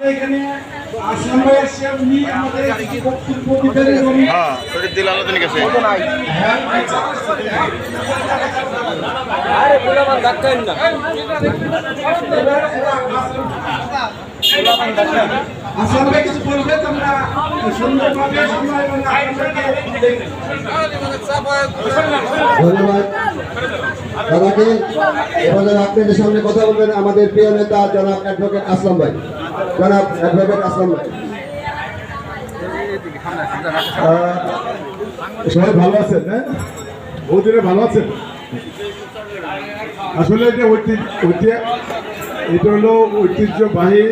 এখানে আসলাম ভাই এসে উনি আমাদের বক্তব্য দিবেন এবং হ্যাঁ দিল হ্যাঁ, আরে ধাক্কাইন না। আসলাম ভাই কিছু বলবে তোমরা? সুন্দরভাবে এবং ধন্যবাদ। দাদাকে এবারে আপনাদের সামনে কথা বলবেন আমাদের প্রিয় নেতা জনাব অ্যাডভোকেট আসলাম ভাই। জনাব অ্যাডভোকেট আসলাম ভাই। সবাই ভালো আছেন হ্যাঁ? বহুদিনে ভালো আছেন। আসলে এটা ঐতিহ্য ঐতিহ্য এটা হলো ঐতিহ্যবাহী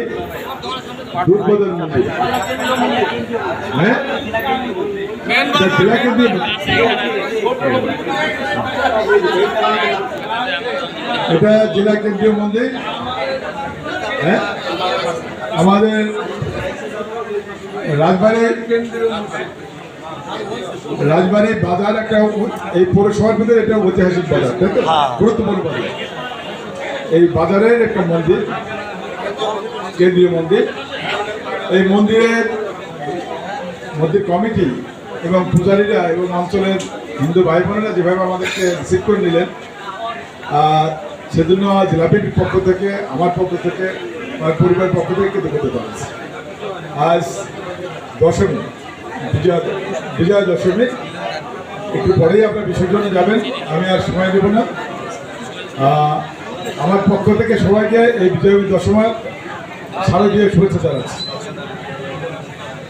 দুর্বোধন মন্দির হ্যাঁ? এটা জেলা কেন্দ্রীয় এটা জেলা কেন্দ্রীয় মন্দির। হ্যাঁ? আমাদের রাজবাড়ির রাজবাড়ি বাজার একটা এই পৌরসভার ভিতরে এটা ঐতিহাসিক বাজার তাই তো? গুরুত্বপূর্ণ বাজার। এই বাজারের একটা মন্দির কেন্দ্রীয় মন্দির। এই মন্দিরের মন্দির কমিটি এবং পূজারীরা এবং অঞ্চলের হিন্দু ভাই বোনেরা যেভাবে আমাদেরকে রিসিভ করে নিলেন সেজন্য জেলাপির পক্ষ থেকে, আমার পক্ষ থেকে, আমার পরিবারের পক্ষ থেকে করতে পারছি আজ দশমী, বিজয়া বিজয়া দশমী, একটু পরেই আপনার বিসর্জনে যাবেন, আমি আর সময় দেব না। আমার পক্ষ থেকে সবাইকে এই বিজয় দশমার শারদীয় শুভেচ্ছা জানাচ্ছি।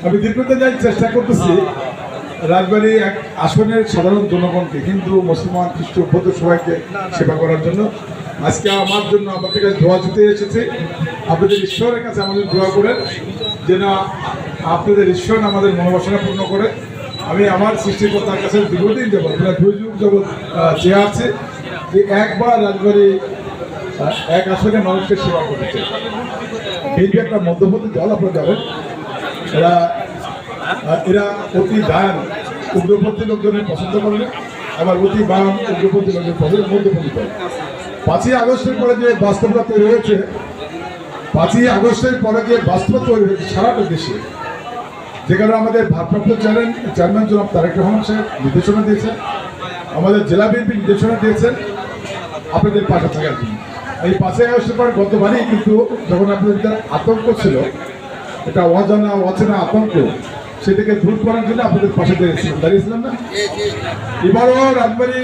আমি দীর্ঘদিন যাই চেষ্টা করতেছি। রাজবাড়ি এক আসনের সাধারণ জনগণকে হিন্দু মুসলমান খ্রিস্ট বৌদ্ধ সবাইকে সেবা করার জন্য। আজকে আমার জন্য আপনাদের কাছে দোয়া দিতে এসেছি। আপনাদের ঈশ্বরের কাছে আমাদের দোয়া করে যেন আপনাদের ঈশ্বর আমাদের মনোবাসনা পূর্ণ করে। আমি আমার সৃষ্টিকর্তার কাছে দীর্ঘদিন যাব প্রায় দুই যুগ আহ, চেয়ে আছে যে একবার রাজবাড়ি এক আসনে মানুষকে সেবা করেছে চাই বিএনপি একটা মধ্যপন্থী দল আপনারা যাবেন এরা এরা অতি দান উগ্রপন্থী লোকজনের পছন্দ করে আবার অতি বাম উগ্রপন্থী লোকজন পছন্দ মধ্যপন্থী দল পাঁচই আগস্টের পরে যে বাস্তবতা তৈরি হয়েছে, পাঁচই আগস্টের পরে যে বাস্তবতা তৈরি হয়েছে সারাটা দেশে যেখানে আমাদের ভারপ্রাপ্ত চেয়ারম্যান চেয়ারম্যান জনাব তারেক রহমান সাহেব নির্দেশনা দিয়েছেন, আমাদের জেলা বিএনপি নির্দেশনা দিয়েছেন, আপনাদের পাশে থাকার জন্য। এই পাঁচই আগস্টের পর গতবারই কিন্তু যখন আপনাদের আতঙ্ক ছিল এটা অজানা অচেনা আতঙ্ক সেটাকে দূর করার জন্য আপনাদের পাশে দাঁড়িয়েছিলাম দাঁড়িয়েছিলাম না? এবারও রাজবাড়ি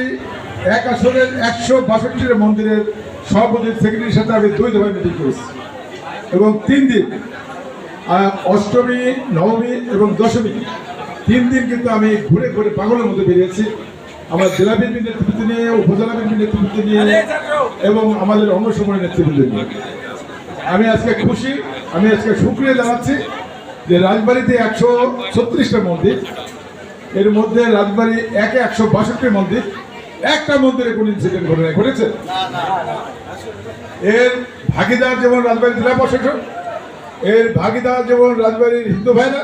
এক আসনের একশো বাষট্টির মন্দিরের সভাপতি সেক্রেটারির সাথে আমি দুই দফায় মিটিং করেছি। এবং তিন দিন অষ্টমী নবমী এবং দশমী তিন দিন কিন্তু আমি ঘুরে ঘুরে পাগলের মধ্যে বেরিয়েছি। আমার জেলা বিএনপি নেতৃত্ব নিয়ে উপজেলা বিএনপি নেতৃত্ব নিয়ে এবং আমাদের অঙ্গ সময় নেতৃত্ব নিয়ে। আমি আজকে খুশি আমি আজকে সুক্রিয়া জানাচ্ছি। যে রাজবাড়িতে একশো ছত্রিশটা মন্দির এর মধ্যে রাজবাড়ি একে একশো বাষট্টি মন্দির একটা মন্দিরে কোন ইনসিডেন্ট ঘটে নাই ঘটেছে? এর ভাগিদার যেমন রাজবাড়ি জেলা প্রশাসন এর ভাগিদার যেমন রাজবাড়ির হিন্দু ভাইরা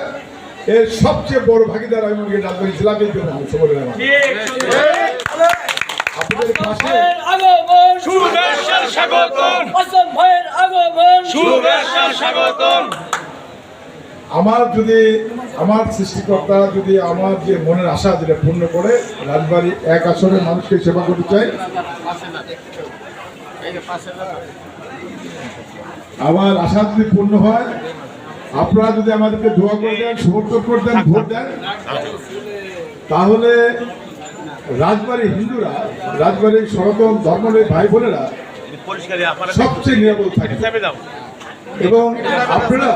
এর সবচেয়ে বড় ভাগিদার আমি মনে করি রাজবাড়ি জেলা বিএনপির অংশ বলে আমার আপনাদের পাশে আগমন শুভেচ্ছা স্বাগতম আসলাম ভাইয়ের আগমন শুভেচ্ছা স্বাগতম আমার যদি আমার সৃষ্টিকর্তা যদি আমার যে মনের আশা যেটা পূর্ণ করে রাজবাড়ি এক আসরে মানুষকে সেবা করতে চাই আমার আশা যদি পূর্ণ হয় আপনারা যদি আমাদেরকে দোয়া করে দেন সমর্থন করে দেন ভোট দেন তাহলে রাজবাড়ি হিন্দুরা রাজবাড়ির সনাতন ধর্মের ভাই বোনেরা সবচেয়ে নিরাপদ থাকে এবং আপনারা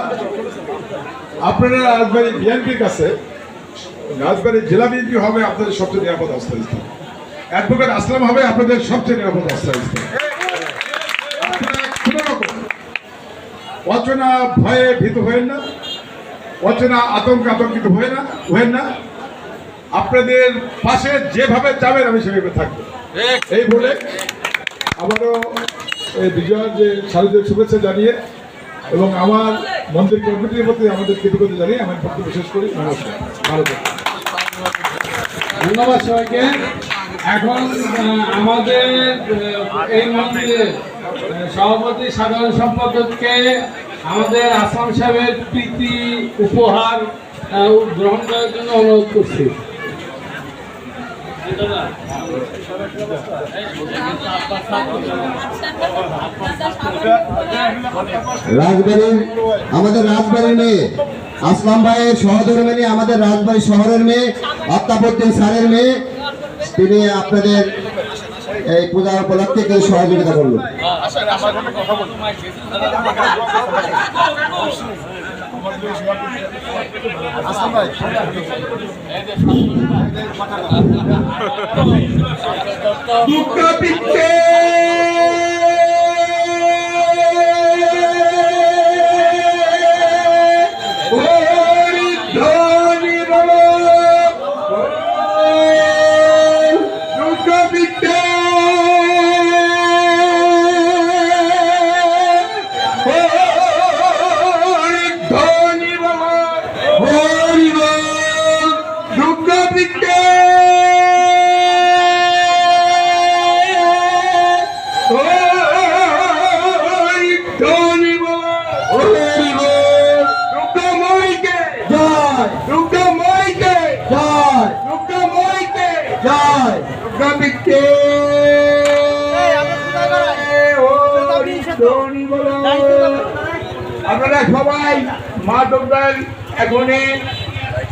আপনারা রাজবাড়ি বিএনপির কাছে, রাজবাড়ি জেলা বিএনপি হবে আপনাদের সবচেয়ে নিরাপদ আস্থাস্থান অ্যাডভোকেট আসলাম হবে আপনাদের সবচেয়ে নিরাপদ আপনারা অচেনা ভয়ে ভীত হয়েন না, অচেনা আতঙ্ক আতঙ্কিত হয়ে না, হয়েন না। আপনাদের পাশে যেভাবে যাবেন আমি সেভাবে থাকব। এই বলে আবারও বিজয়ের যে শারদীয় শুভেচ্ছা জানিয়ে এবং আমার মন্দির কমিটির প্রতি আমাদের কৃতজ্ঞতা জানিয়ে আমি বক্তব্য শেষ করি। নমস্কার। ভালো ধন্যবাদ সবাইকে। এখন আমাদের এই মন্দিরের আহ, সভাপতি সাধারণ সম্পাদককে আমাদের আসাম সাহেবের প্রীতি উপহার গ্রহণ করার জন্য অনুরোধ করছি। রাজবাড়ির আমাদের রাজবাড়ির মেয়ে আসলাম ভাইয়ের সহধর্মিনী আমাদের রাজবাড়ি শহরের মেয়ে অত্যাপত্তিন স্যারের মেয়ে তিনি আপনাদের এই পূজা উপলক্ষে কিছু সহযোগিতা করবেন দুঃখ পিঠে জয়। মাইকে। জয়। দুঃখময়কে জয় দুর্গাপিকে ধনি বল। আপনারা সবাই মা দুর্গার এখনই